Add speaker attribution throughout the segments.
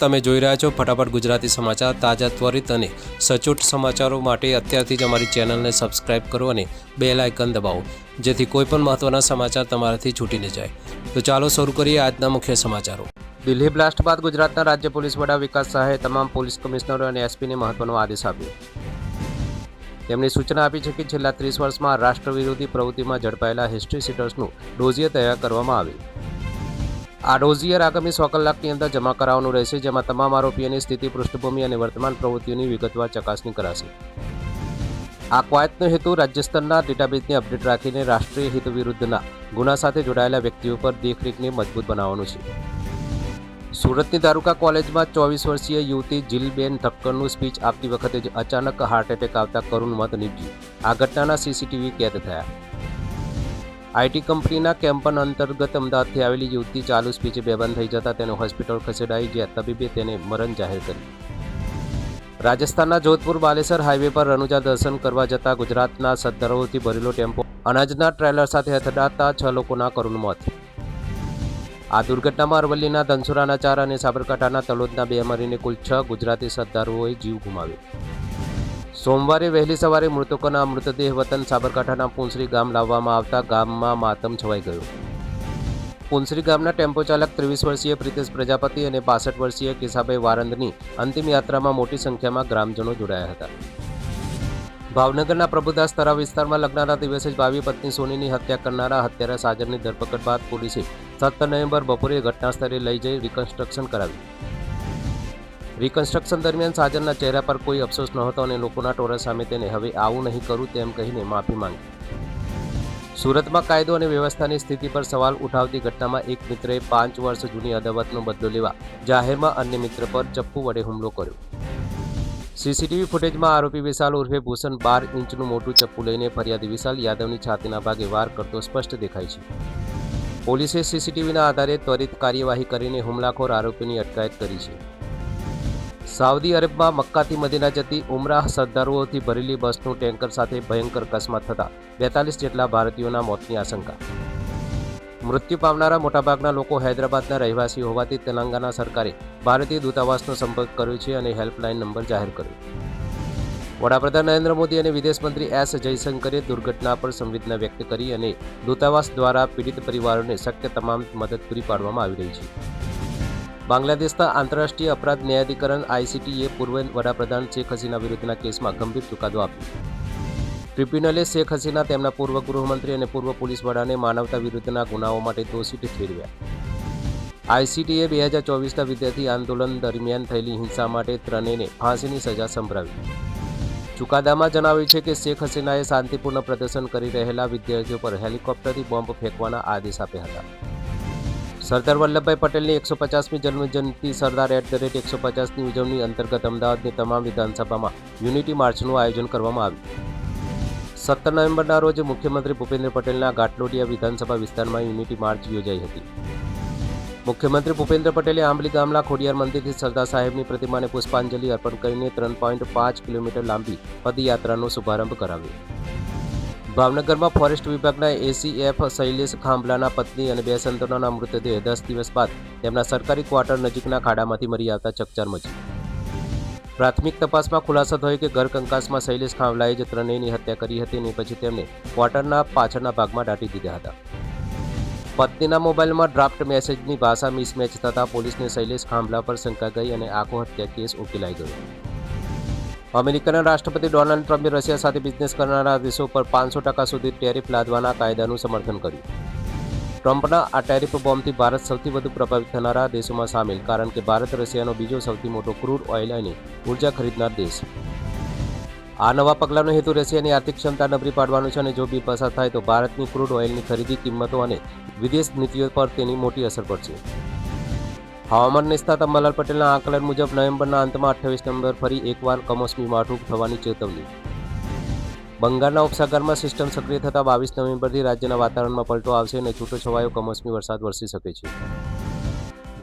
Speaker 1: તમે જોઈ રહ્યા છો ફટાફટ ગુજરાતી સમાચાર તાજા ત્વરિત અને સચોટ સમાચારો માટે અત્યારથી જ અમારી ચેનલને સબસ્ક્રાઇબ કરો અને બેલ આઇકન દબાવો, જેથી કોઈપણ મહત્ત્વના સમાચાર તમારાથી છૂટી ન જાય. તો ચાલો શરૂ કરીએ આજના મુખ્ય સમાચારો. દિલ્હી બ્લાસ્ટ બાદ ગુજરાતના રાજ્ય પોલીસ વડા વિકાસ સહાયે તમામ પોલીસ કમિશનરો અને એસપીને મહત્વનો આદેશ આપ્યો. તેમણે સૂચના આપી છે કે છેલ્લા ત્રીસ વર્ષમાં રાષ્ટ્ર વિરોધી પ્રવૃત્તિમાં ઝડપાયેલા હિસ્ટ્રી સીટર્સનું ડોઝીએ તૈયાર કરવામાં આવે આ ડોઝિયર આગામી સો કલાકની અંદર જમા કરાવવાનું રહેશે, જેમાં તમામ આરોપીઓની સ્થિતિ, પૃષ્ઠભૂમિ અને વર્તમાન પ્રવૃત્તિઓની વિગતવાર ચકાસણી કરાશે. આ કવાયતનો હેતુ રાજ્ય સ્તરના ડેટાબેઝને અપડેટ રાખીને રાષ્ટ્રીય હિત વિરુદ્ધના ગુના સાથે જોડાયેલા વ્યક્તિઓ પર દેખરેખને મજબૂત બનાવવાનું છે. સુરતની દારૂકા કોલેજમાં ચોવીસ વર્ષીય યુવતી જીલબેન ઠક્કરનું સ્પીચ આપતી વખતે જ અચાનક હાર્ટ એટેક આવતા કરુણ મત નીપજ્યું. આ ઘટનાના સીસીટીવી કેદ થયા. આઈટી કંપનીના કેમ્પન અંતર્ગત અમદાવાદથી આવેલી યુવતી ચાલુ સ્પીચે બેભાન થઈ જતા તેને હોસ્પિટલ ખસેડાઈ જ્યાં તબીબે તેને મરણ જાહેર કરી રાજસ્થાનના જોધપુર બાલેસર હાઈવે પર રનુજા દર્શન કરવા જતા ગુજરાતના સદ્દરોથી ભરેલો ટેમ્પો અનાજના ટ્રેલર સાથે અથડાતા છ લોકોના કરુણ મોત. આ દુર્ઘટનામાં અરવલ્લીના ધનસુરાના ચાર અને સાબરકાંઠાના તલોદના બે મરીને કુલ છ ગુજરાતી સદ્દારોએ જીવ ગુમાવ્યો. સોમવારે વહેલી સવારે મૃતકોના મૃતદેહ વતન સાબરકાંઠાના પુંસરી ગામ લાવવામાં આવતા ગામમાં માતમ છવાઈ ગયો. પુંસરી ગામના ટેમ્પો ચાલક ત્રેવીસ વર્ષીય પ્રિતેશ પ્રજાપતિ અને પાસઠ વર્ષીય કેશાભાઈ વારંદની અંતિમ યાત્રામાં મોટી સંખ્યામાં ગ્રામજનો જોડાયા હતા. ભાવનગરના પ્રભુદાસ તરા વિસ્તારમાં લગ્નના દિવસે જ ભાવી પત્ની સોનીની હત્યા કરનારા હત્યારા સાજરની ધરપકડ બાદ પોલીસે સત્તર નવેમ્બર બપોરે ઘટના સ્થળે લઈ જઈ રિકન્સ્ટ્રક્શન કરાવ્યું રિકન્સ્ટ્રક્શન દરમિયાન સાજનના ચહેરા પર કોઈ અફસોસ નહોતો અને લોકોના ટોળા સામે તેને હવે આવું નહીં કરું તેમ કહીને માફી માંગી. સુરતમાં કાયદો અને વ્યવસ્થાની સ્થિતિ પર સવાલ ઉઠાવતી ઘટનામાં એક મિત્રએ પાંચ વર્ષ જૂની અદાવતનો બદલો લેવા જાહેરમાં અન્ય મિત્ર પર ચપ્પુ વડે હુમલો કર્યો. સીસીટીવી ફૂટેજમાં આરોપી વિશાલ ઉર્ફે ભૂષણ બાર ઇંચનું મોટું ચપ્પુ લઈને ફરિયાદી વિશાલ યાદવની છાતીના ભાગે વાર કરતો સ્પષ્ટ દેખાય છે. પોલીસે સીસીટીવીના આધારે ત્વરિત કાર્યવાહી કરીને હુમલાખોર આરોપીની અટકાયત કરી છે. સાઉદી અરબમાં મક્કાથી મદીના જતી ઉમરાહ શ્રદ્ધાળુઓથી ભરેલી બસનું ટેન્કર સાથે ભયંકર અકસ્માત થતાં બેતાલીસ જેટલા ભારતીયોના મોતની આશંકા. મૃત્યુ પામનારા મોટાભાગના લોકો હૈદરાબાદના રહેવાસી હોવાથી તેલંગાણા સરકારે ભારતીય દૂતાવાસનો સંપર્ક કર્યો છે અને હેલ્પલાઇન નંબર જાહેર કર્યો. વડાપ્રધાન નરેન્દ્ર મોદી અને વિદેશમંત્રી એસ જયશંકરે દુર્ઘટના પર સંવેદના વ્યક્ત કરી અને દૂતાવાસ દ્વારા પીડિત પરિવારોને શક્ય તમામ મદદ પૂરી પાડવામાં આવી રહી છે. બાંગ્લાદેશના આંતરરાષ્ટ્રીય અપરાધ ન્યાયાધિકરણ આઈસીટીએ પૂર્વ વડાપ્રધાન શેખ હસીના વિરુદ્ધના કેસમાં ગંભીર ચુકાદો આપ્યો. ટ્રિબ્યુનલે શેખ હસીના તેમના પૂર્વ ગૃહમંત્રી અને પૂર્વ પોલીસ વડાને માનવતા વિરુદ્ધના ગુનાઓ માટે દોષિત ઠેરવ્યા આઈસીટીએ બે હજાર ચોવીસના વિદ્યાર્થી આંદોલન દરમિયાન થયેલી હિંસા માટે ત્રણેયને ફાંસીની સજા સંભળાવી. ચુકાદામાં જણાવ્યું છે કે શેખ હસીનાએ શાંતિપૂર્ણ પ્રદર્શન કરી રહેલા વિદ્યાર્થીઓ પર હેલિકોપ્ટરથી બોમ્બ ફેંકવાના આદેશ આપ્યા હતા. સરદાર વલ્લભભાઈ પટેલની એકસો પચાસમી જન્મજયંતિ, સરદાર એટ ધ રેટ એકસો પચાસની ઉજવણી અંતર્ગત અમદાવાદની તમામ વિધાનસભામાં યુનિટી માર્ચનું આયોજન કરવામાં આવ્યું. સત્તર નવેમ્બરના રોજ મુખ્યમંત્રી ભૂપેન્દ્ર પટેલના ગાટલોડિયા વિધાનસભા વિસ્તારમાં યુનિટી માર્ચ યોજાઈ હતી. મુખ્યમંત્રી ભૂપેન્દ્ર પટેલે આંબલી ગામના ખોડિયાર મંદિરથી સરદાર સાહેબની પ્રતિમાને પુષ્પાંજલિ અર્પણ કરીને ત્રણ પોઈન્ટ પાંચ કિલોમીટર લાંબી પદયાત્રાનો શુભારંભ કરાવ્યો. ભાવનગરમાં ફોરેસ્ટ વિભાગના એસીએફ શૈલેષ ખાંભલાના પત્ની અને બે સંતાનોના મૃતદેહ દસ દિવસ બાદ તેમના સરકારી ક્વાર્ટર નજીકના ખાડામાંથી મરી આવતા ચકચાર મચી. પ્રાથમિક તપાસમાં ખુલાસો થયો કે ઘર કંકાસમાં શૈલેષ ખાંભલાએ જ ત્રણેયની હત્યા કરી હતી અને પછી તેમને ક્વાર્ટરના પાછળના ભાગમાં દાટી દીધા હતા. પત્નીના મોબાઈલમાં ડ્રાફ્ટ મેસેજની ભાષા મિસમેચ થતાં પોલીસને શૈલેષ ખાંભલા પર શંકા ગઈ અને આખો હત્યા કેસ ઉકેલાઈ ગયો. અમેરિકાના રાષ્ટ્રપતિ ડોનાલ્ડ ટ્રમ્પે રશિયા સાથે બિઝનેસ કરનારા દેશો પર પાંચસો ટકા સુધી ટેરિફ લાદવાના કાયદાનું સમર્થન કર્યું. ટ્રમ્પના આ ટેરિફ બોમ્બથી ભારત સૌથી વધુ પ્રભાવિત થનારા દેશોમાં સામેલ, કારણ કે ભારત રશિયાનો બીજો સૌથી મોટો ક્રૂડ ઓઇલ અને ઊર્જા ખરીદનાર દેશ. આ નવા પગલાંનો હેતુ રશિયાની આર્થિક ક્ષમતા નબળી પાડવાનો છે અને જો બી પસાર થાય તો ભારતની ક્રૂડ ઓઇલની ખરીદી કિંમતો અને વિદેશ નીતિઓ પર તેની મોટી અસર પડશે. હવામાન નિષ્ઠા અંબાલાલ પટેલના આકલન મુજબ નવેમ્બરના અંતમાં અઠ્ઠાવીસ નવેમ્બર ફરી એકવાર કમોસમી માઠું થવાની ચેતવણી. બંગાળના ઉપસાગરમાં સિસ્ટમ સક્રિય થતાં બાવીસ નવેમ્બરથી રાજ્યના વાતાવરણમાં પલટો આવશે અને છૂટોછવાયો કમોસમી વરસાદ વરસી શકે છે.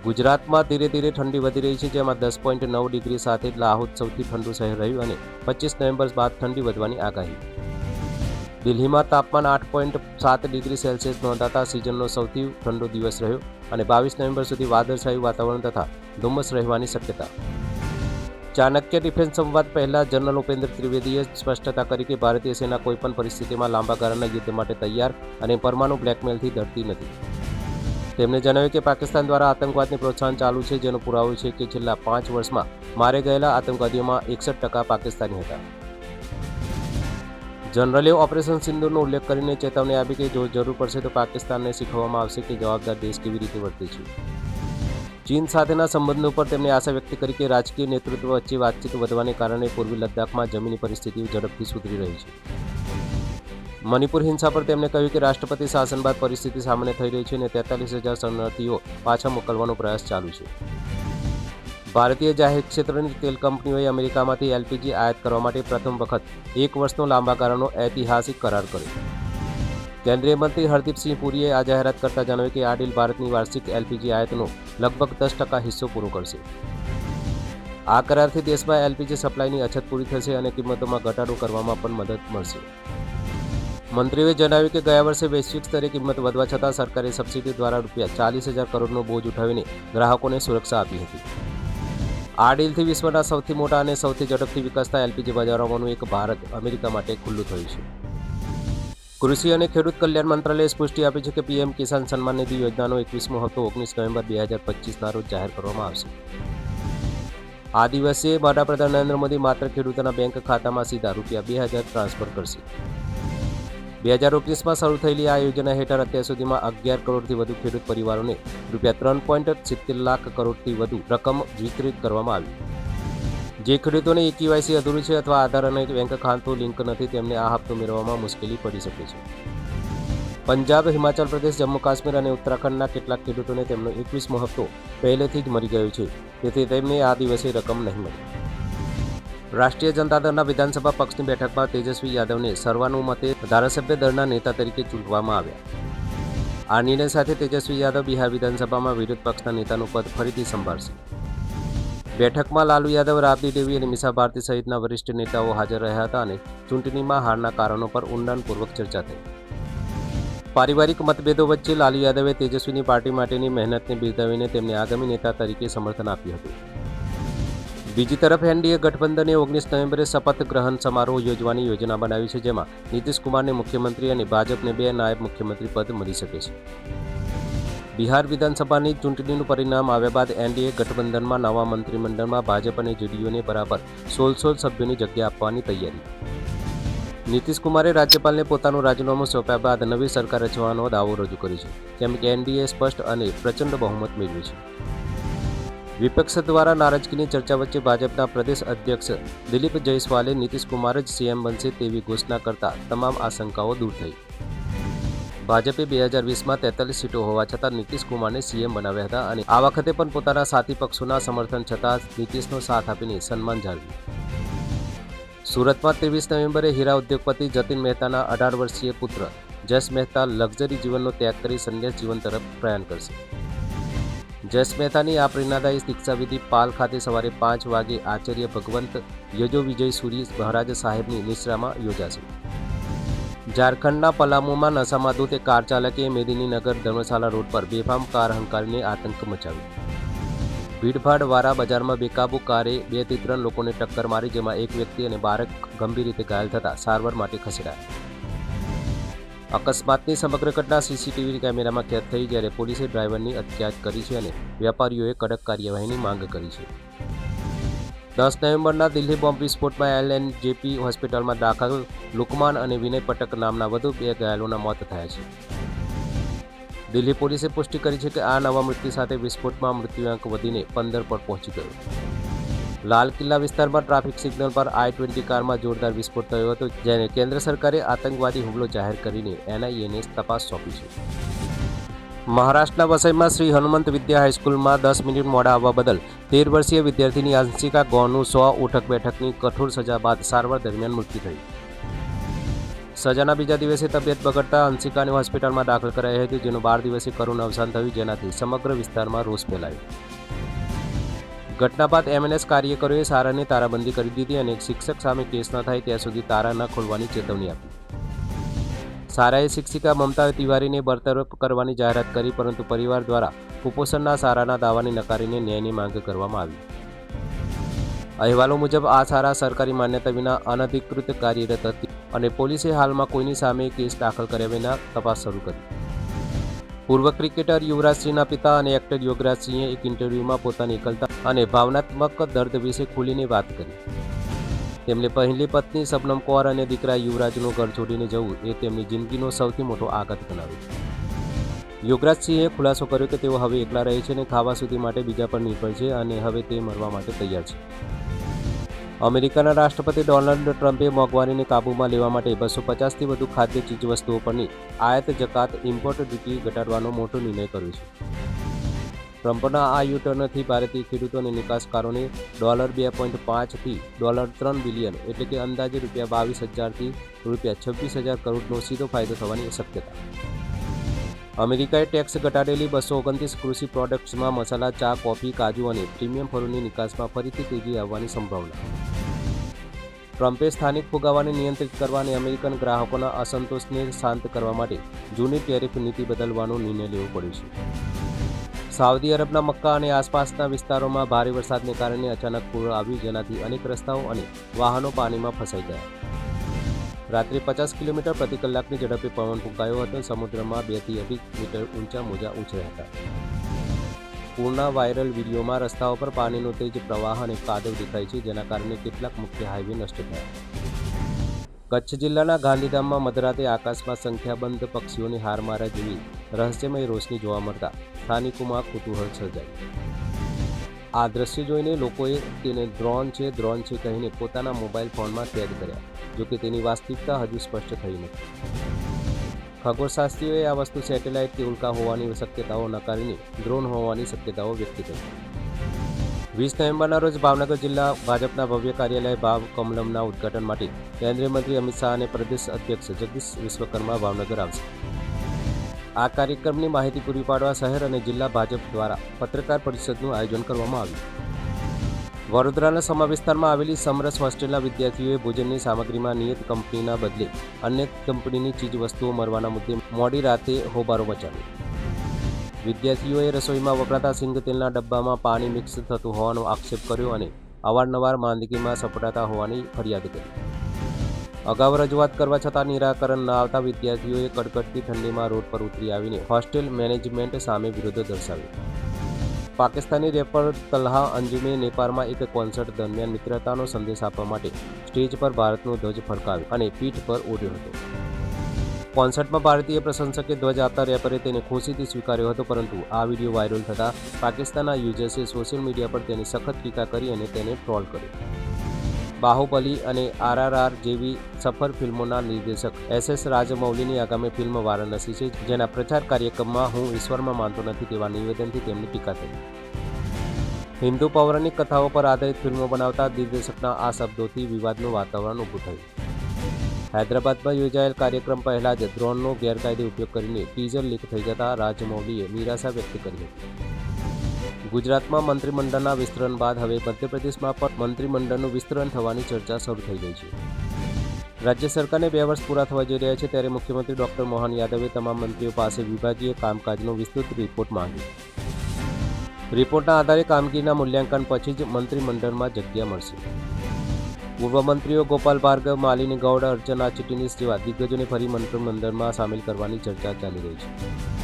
Speaker 1: ગુજરાતમાં ધીરે ધીરે ઠંડી વધી રહી છે, જેમાં દસ પોઈન્ટ નવ ડિગ્રી સાથે લાહોદ સૌથી ઠંડુ શહેર રહ્યું અને પચીસ નવેમ્બર બાદ ઠંડી વધવાની આગાહી. દિલ્હીમાં તાપમાન આઠ પોઈન્ટ સાત ડિગ્રી સેલ્સિયસ નોંધાતા સિઝનનો સૌથી ઠંડો દિવસ રહ્યો અને બાવીસ નવેમ્બર સુધી વાદળછાયું વાતાવરણ તથા ધુમ્મસ રહેવાની શક્યતા. ચાણક્ય ડિફેન્સ સંવાદ પહેલા જનરલ ઉપેન્દ્ર ત્રિવેદીએ સ્પષ્ટતા કરી કે ભારતીય સેના કોઈપણ પરિસ્થિતિમાં લાંબા ગાળાના યુદ્ધ માટે તૈયાર અને પરમાણુ બ્લેકમેલથી ડરતી નથી. તેમણે જણાવ્યું કે પાકિસ્તાન દ્વારા આતંકવાદને પ્રોત્સાહન ચાલુ છે, જેનો પુરાવો છે કે છેલ્લા પાંચ વર્ષમાં મારે ગયેલા આતંકવાદીઓમાં એકસઠ ટકા પાકિસ્તાની હતા. જનરલે ઓપરેશન સિંધુનો ઉલ્લેખ કરીને ચેતવણી આપી કે જો જરૂર પડશે તો પાકિસ્તાનને શીખવવામાં આવશે કે જવાબદાર દેશ કેવી રીતે વર્તે છે. ચીન સાથેના સંબંધો પર તેમણે આશા વ્યક્ત કરી કે રાજકીય નેતૃત્વ વચ્ચે વાતચીત વધવાને કારણે પૂર્વી લદ્દાખમાં જમીની પરિસ્થિતિ ઝડપથી સુધરી રહી છે. મણિપુર હિંસા પર તેમણે કહ્યું કે રાષ્ટ્રપતિ શાસન બાદ પરિસ્થિતિ સામાન્ય થઈ રહી છે અને તેતાલીસ હજાર શરણાર્થીઓ પાછા મોકલવાનો પ્રયાસ ચાલુ છે. ભારતીય જાહેર ક્ષેત્રની તેલ કંપનીઓએ અમેરિકામાંથી એલપીજી આયાત કરવા માટે પ્રથમ વખત એક વર્ષનો લાંબા ગાળાનો ઐતિહાસિક કરાર કર્યો. કેન્દ્રીય મંત્રી હરદીપસિંહ પુરીએ આ જાહેરાત કરતા જણાવ્યું કે આ ડીલ ભારતની વાર્ષિક એલપીજી આયાતનો લગભગ દસ ટકા હિસ્સો પૂરો કરશે. આ કરારથી દેશમાં એલપીજી સપ્લાયની અછત પૂરી થશે અને કિંમતોમાં ઘટાડો કરવામાં પણ મદદ મળશે. મંત્રીએ જણાવ્યું કે ગયા વર્ષે વૈશ્વિક સ્તરે કિંમત વધવા છતાં સરકારે સબસિડી દ્વારા રૂપિયા ચાલીસ હજાર કરોડનો બોજ ઉઠાવીને ગ્રાહકોને સુરક્ષા આપી હતી. આ ડીલથી વિશ્વના સૌથી મોટા અને સૌથી ઝડપથી વિકસતા એલપીજી બજારોમાંનું એક ભારત અમેરિકા માટે ખુલ્લું થયું છે. કૃષિ અને ખેડૂત કલ્યાણ મંત્રાલયે પુષ્ટિ આપી છે કે પીએમ કિસાન સન્માન નિધિ યોજનાનો એકવીસમો હપ્તો ઓગણીસ નવેમ્બર બે હજાર પચીસના રોજ જાહેર કરવામાં આવશે. આ દિવસે વડાપ્રધાન નરેન્દ્ર મોદી માત્ર ખેડૂતોના બેંક ખાતામાં સીધા રૂપિયા બે હજાર ટ્રાન્સફર કરશે. બે હજાર ઓગણીસમાં શરૂ થયેલી આ યોજના હેઠળ અત્યાર સુધીમાં અગિયાર કરોડથી વધુ ખેડૂત પરિવારોને રૂપિયા ત્રણ પોઈન્ટ સિત્તેર લાખ કરોડથી વધુ રકમ વિતરિત કરવામાં આવી. જે ખેડૂતોને કેવાયસી અધૂરું છે અથવા આધાર અને બેંક ખાતું લિંક નથી, તેમને આ હપ્તો મેળવવામાં મુશ્કેલી પડી શકે છે. પંજાબ, હિમાચલ પ્રદેશ, જમ્મુ કાશ્મીર અને ઉત્તરાખંડના કેટલાક ખેડૂતોને તેમનો એકવીસમો હપ્તો પહેલેથી જ મળી ગયો છે. તેથી તેમને આ દિવસે રકમ નહીં મળી. રાષ્ટ્રીય જનતા દળના વિધાનસભા પક્ષની બેઠકમાં તેજસ્વી યાદવને સર્વાનુમતે ધારાસભ્ય દળના નેતા તરીકે ચૂંટવામાં આવ્યા. આ નિર્ણય સાથે તેજસ્વી યાદવ બિહાર વિધાનસભામાં વિરોધ પક્ષના નેતાનું પદ ફરીથી સંભાળશે. બેઠકમાં લાલુ યાદવ, રાબડી દેવી અને મીસા ભારતી સહિતના વરિષ્ઠ નેતાઓ હાજર રહ્યા હતા અને ચૂંટણીમાં હારના કારણો પર ઊંડાણપૂર્વક ચર્ચા થઈ. પારિવારિક મતભેદો વચ્ચે લાલુ યાદવે તેજસ્વીની પાર્ટી માટેની મહેનતને બિરદાવીને તેમને આગામી નેતા તરીકે સમર્થન આપ્યું હતું. બીજી તરફ એનડીએ ગઠબંધને ઓગણીસ નવેમ્બરે શપથ ગ્રહણ સમારોહ યોજવાની યોજના બનાવી છે, જેમાં નીતિશ કુમારને મુખ્યમંત્રી અને ભાજપને બે નાયબ મુખ્યમંત્રી પદ મળી શકે છે. બિહાર વિધાનસભાની ચૂંટણીનું પરિણામ આવ્યા બાદ એનડીએ ગઠબંધનમાં નવા મંત્રીમંડળમાં ભાજપ અને જેડીયુને બરાબર સોળ સોળ સભ્યોની જગ્યા આપવાની તૈયારી. નીતિશકુમારે રાજ્યપાલને પોતાનું રાજીનામું સોંપ્યા બાદ નવી સરકાર રચવાનો દાવો રજૂ કર્યો છે કેમ કે એનડીએ સ્પષ્ટ અને પ્રચંડ બહુમત મેળવ્યું છે. વિપક્ષ દ્વારા નારાજગીની ચર્ચા વચ્ચે ભાજપના પ્રદેશ અધ્યક્ષ દિલીપ જયસ્વાલે નીતિશ કુમાર જ સીએમ બનશે તેવી ઘોષણા કરતા તમામ આશંકાઓ દૂર થઈ. ભાજપે બે હજાર વીસમાં તેતાલીસ સીટો હોવા છતાં નીતિશ કુમારને સીએમ બનાવ્યા હતા અને આ વખતે પણ પોતાના સાથી પક્ષોના સમર્થન છતાં નીતિશનો સાથ આપીને સન્માન જાળવ્યું. સુરતમાં ત્રેવીસ નવેમ્બરે હીરા ઉદ્યોગપતિ જતીન મહેતાના અઢાર વર્ષીય પુત્ર જસ મહેતા લક્ઝરી જીવનનો ત્યાગ કરી સંન્યાસ જીવન તરફ પ્રયાણ કરશે. જસ મહેતાની આ પ્રેરણાદાયી શિક્ષાવિધિ પાલ ખાતે સવારે પાંચ વાગે આચાર્ય ભગવંત યજો વિજય સુરી મહારાજ સાહેબની નિશ્રામાં યોજાશે. ઝારખંડના પલામુમાં નશામાં ધૂત કાર ચાલકે મેદિનીનગર ધર્મશાલા રોડ પર બેફામ કાર હંકારીને આતંક મચાવ્યો. ભીડભાડ વાળા બજારમાં બેકાબુ કારે બેથી ત્રણ લોકોને ટક્કર મારી જેમાં એક વ્યક્તિ અને બાળક ગંભીર રીતે ઘાયલ થતા સારવાર માટે ખસેડાયા. અકસ્માતની સમગ્ર ઘટના સીસીટીવી કેમેરામાં કેદ થઈ જ્યારે પોલીસે ડ્રાઈવરની અટકાયત કરી છે અને વેપારીઓએ કડક કાર્યવાહીની માંગ કરી છે. દસ નવેમ્બરના દિલ્હી બોમ્બ વિસ્ફોટમાં એલએનજેપી હોસ્પિટલમાં દાખલ લુકમાન અને વિનય પટક નામના વધુ બે ઘાયલોના મોત થયા છે. દિલ્હી પોલીસે પુષ્ટિ કરી છે કે આ નવા મૃત્યુ સાથે વિસ્ફોટમાં મૃત્યુઆંક વધીને પંદર પર પહોંચી ગયો. લાલ કિલ્લા વિસ્તારમાં ટ્રાફિક સિગ્નલ પર આઈ ટ્વેન્ટી કારમાં જોરદાર વિસ્ફોટ થયો હતો, જેને કેન્દ્ર સરકારે આતંકવાદી હુમલો જાહેર કરીને એનઆઈએને તપાસ સોંપી છે. મહારાષ્ટ્રના વસઈમાં શ્રી હનુમંત વિદ્યા હાઈસ્કૂલમાં દસ મિનિટ મોડા આવવા બદલ તેર વર્ષીય વિદ્યાર્થીની અંશિકા ગૌનું સો ઉઠક બેઠકની કઠોર સજા બાદ સારવાર દરમિયાન મૃત્યુ થયું. સજાના બીજા દિવસે તબિયત બગડતા અંશિકાને હોસ્પિટલમાં દાખલ કરાઈ હતી, જેનું બાર દિવસે કરુણ અવસાન થયું, જેનાથી સમગ્ર વિસ્તારમાં રોષ ફેલાયો. ઘટના બાદ એમએનએસ કાર્યકરોએ સારાને તારાબંધી કરી દીધી અને એક શિક્ષક સામે કેસ ન થાય ત્યાં સુધી તારા ન ખોલવાની ચેતવણી આપી. સારાએ શિક્ષિકા મમતા તિવારીને બરતરફ કરવાની જાહેરાત કરી, પરંતુ પરિવાર દ્વારા કુપોષણના સારાના દાવાને નકારીને ન્યાયની માંગ કરવામાં આવી. અહેવાલો મુજબ, આ સારા સરકારી માન્યતા વિના અનધિકૃત કાર્યરત હતી અને પોલીસે હાલમાં કોઈની સામે કેસ દાખલ કર્યા વિના તપાસ શરૂ કરી. પૂર્વ ક્રિકેટર યુવરાજસિંહના પિતા અને એક્ટર યોગરાજસિંહે એક ઇન્ટરવ્યૂમાં પોતાની એકલતા અને ભાવનાત્મક દર્દ વિશે ખુલીને વાત કરી. તેમણે પહેલી પત્ની શબનમ કૌર અને દીકરા યુવરાજનું ઘર છોડીને જવું એ તેમની જિંદગીનો સૌથી મોટો આઘાત ગણાવ્યો. યોગરાજસિંહે ખુલાસો કર્યો કે તેઓ હવે એકલા રહે છે અને ખાવા સુધી માટે બીજા પર નિર્ભર છે અને હવે તે મરવા માટે તૈયાર છે. અમેરિકાના રાષ્ટ્રપતિ ડોનાલ્ડ ટ્રમ્પે મોંઘવારીને કાબૂમાં લેવા માટે બસો પચાસથી વધુ ખાદ્ય ચીજવસ્તુઓ પરની આયાત, જકાત, ઇમ્પોર્ટ ડ્યુટી ઘટાડવાનો મોટો નિર્ણય કર્યો છે. ટ્રમ્પના આ યુટર્નથી ભારતીય ખેડૂતો અને નિકાસકારોને ડોલર બે પોઈન્ટ પાંચથી ડોલર ત્રણ બિલિયન એટલે કે અંદાજે રૂપિયા બાવીસ હજારથી રૂપિયા છવ્વીસ હજાર કરોડનો સીધો ફાયદો થવાની શક્યતા અમેરિકાએ ટેક્સ ઘટાડેલી બસો ઓગણત્રીસ કૃષિ પ્રોડક્ટ્સમાં મસાલા, ચા, કોફી, કાજુ અને પ્રીમિયમ ફળોની નિકાસમાં ફરીથી તેજી આવવાની સંભાવના. ટ્રમ્પે સ્થાનિક ફુગાવાને નિયંત્રિત કરવા અને અમેરિકન ગ્રાહકોના અસંતોષને શાંત કરવા માટે જૂની ટેરિફ નીતિ બદલવાનો નિર્ણય લેવો પડ્યો છે. સાઉદી અરબના મક્કા અને આસપાસના વિસ્તારોમાં ભારે વરસાદને કારણે અચાનક પૂર આવ્યું, જેનાથી અનેક રસ્તાઓ અને વાહનો પાણીમાં ફસાઈ ગયા. રાત્રે પચાસ કિલોમીટર પ્રતિ કલાકની ઝડપે પવન ફૂંકાયો હતો સમુદ્રમાં બેથી અઢી મીટર ઊંચા મોજા ઉછળ્યા હતા. પૂરના વાયરલ વિડીયોમાં રસ્તાઓ પર પાણીનો તેજ પ્રવાહ અને કાદવ દેખાય છે, જેના કારણે કેટલાક મુખ્ય હાઈવે નષ્ટ થયા. કચ્છ જિલ્લાના ગાંધીધામમાં મધરાતે આકાશમાં સંખ્યાબંધ પક્ષીઓની હાર મારા જેવી રહસ્યમય રોશની જોવા મળતા સ્થાનિકોમાં કુતૂહલ સર્જાયું. આ દ્રશ્ય જોઈને લોકોએ તેને ડ્રોન છે ડ્રોન છે કહીને પોતાના મોબાઈલ ફોનમાં કેદ કર્યા જોકે તેની વાસ્તવિકતા હજુ સ્પષ્ટ થઈ નથી. ખગોળશાસ્ત્રીઓએ આ વસ્તુ સેટેલાઇટ કે ઉલ્કા હોવાની શક્યતાઓ નકારીને ડ્રોન હોવાની શક્યતાઓ વ્યક્ત કરી. વીસ નવેમ્બરના રોજ ભાવનગર જિલ્લા ભાજપના ભવ્ય કાર્યાલય ભાવ કમલમના ઉદ્ઘાટન માટે કેન્દ્રીય મંત્રી અમિત શાહ અને પ્રદેશ અધ્યક્ષ જગદીશ વિશ્વકર્મા ભાવનગર આવશે. આ કાર્યક્રમની માહિતી પૂરી પાડવા શહેર અને જિલ્લા ભાજપ દ્વારા પત્રકાર પરિષદનું આયોજન કરવામાં આવ્યું. વડોદરાના સમા વિસ્તારમાં આવેલી સમરસ હોસ્ટેલના વિદ્યાર્થીઓએ ભોજનની સામગ્રીમાં નિયત કંપનીના બદલે અન્ય કંપનીની ચીજવસ્તુઓ મરવાના મુદ્દે મોડી રાતે હોબારો મચાવ્યો. વિદ્યાર્થીઓએ રસોઈમાં વપરાતા સિંગ તેલના ડબ્બામાં પાણી મિક્સ થતું હોવાનો આક્ષેપ કર્યો અને અવારનવાર માંદગીમાં સપડાતા હોવાની ફરિયાદ કરી. અગાઉ રજૂઆત કરવા છતાં નિરાકરણ ન આવતા વિદ્યાર્થીઓએ કડકડતી ઠંડીમાં રોડ પર ઉતરી આવીને હોસ્ટેલ મેનેજમેન્ટ સામે વિરોધ દર્શાવ્યો. પાકિસ્તાની રેપર તલ્હા અંજુમે નેપાળમાં એક કોન્સર્ટ દરમિયાન મિત્રતાનો સંદેશ આપવા માટે સ્ટેજ પર ભારતનો ધ્વજ ફરકાવ્યો અને પીઠ પર ઓઢ્યો હતો. કોન્સર્ટમાં ભારતીય પ્રશંસકે ધ્વજ આપતા રેપરે તેને ખુશીથી સ્વીકાર્યો હતો, પરંતુ આ વીડિયો વાયરલ થતાં પાકિસ્તાનના યુઝર્સે સોશિયલ મીડિયા પર તેની સખત ટીકા કરી અને તેને ટ્રોલ કર્યો. બાહુબલી અને આરઆરઆર જેવી સફળ ફિલ્મોના નિર્દેશક એસ એસ રાજમૌલીની આગામી ફિલ્મ વારાણસી છે, જેના પ્રચાર કાર્યક્રમમાં હું ઈશ્વરમાં માનતો નથી તેવા નિવેદનથી તેમની ટીકા થઈ. હિન્દુ પૌરાણિક કથાઓ પર આધારિત ફિલ્મો બનાવતા દિગ્દર્શકના આ શબ્દોથી વિવાદનું વાતાવરણ ઊભું થયું. હૈદરાબાદમાં યોજાયેલ કાર્યક્રમ પહેલા જ ડ્રોનનો ગેરકાયદે ઉપયોગ કરીને ટીઝર લીક થઈ જતા રાજમૌલીએ નિરાશા વ્યક્ત કરી હતી. ગુજરાતમાં મંત્રીમંડળના વિસ્તરણ બાદ હવે મધ્યપ્રદેશમાં પણ મંત્રીમંડળનું વિસ્તરણ થવાની ચર્ચા શરૂ થઈ ગઈ છે. રાજ્ય સરકારને બે વર્ષ પૂરા થવા જઈ રહ્યા છે ત્યારે મુખ્યમંત્રી ડોક્ટર મોહન યાદવે તમામ મંત્રીઓ પાસે વિભાગીય કામકાજનો વિસ્તૃત રિપોર્ટ માંગ્યો રિપોર્ટના આધારે કામગીરીના મૂલ્યાંકન પછી જ મંત્રીમંડળમાં જગ્યા મળશે. પૂર્વ મંત્રીઓ ગોપાલ ભાર્ગવ, માલિની ગૌડ, અર્ચના ચિટીનીસ જેવા દિગ્ગજોને ફરી મંત્રીમંડળમાં સામેલ કરવાની ચર્ચા ચાલી રહી છે.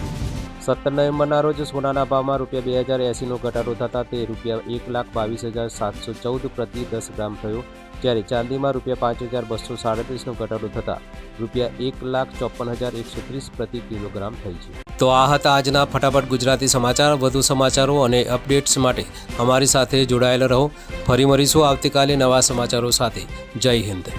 Speaker 1: સત્તર નવેમ્બરના રોજ સોનાના ભાવમાં રૂપિયા બે હજાર એંસીનો ઘટાડો થતાં તે રૂપિયા એક લાખ બાવીસ હજાર સાતસો ચૌદ પ્રતિ દસ ગ્રામ થયો, જ્યારે ચાંદીમાં રૂપિયા પાંચ હજાર બસો સાડત્રીસનો ઘટાડો થતાં રૂપિયા એક લાખ ચોપન હજાર એકસો ત્રીસ પ્રતિ કિલોગ્રામ થઈ છે. તો આ હતા આજના ફટાફટ ગુજરાતી સમાચાર. વધુ સમાચારો અને અપડેટ્સ માટે અમારી સાથે જોડાયેલા રહો. ફરી મળીશું આવતીકાલે નવા સમાચારો સાથે. જય હિન્દ.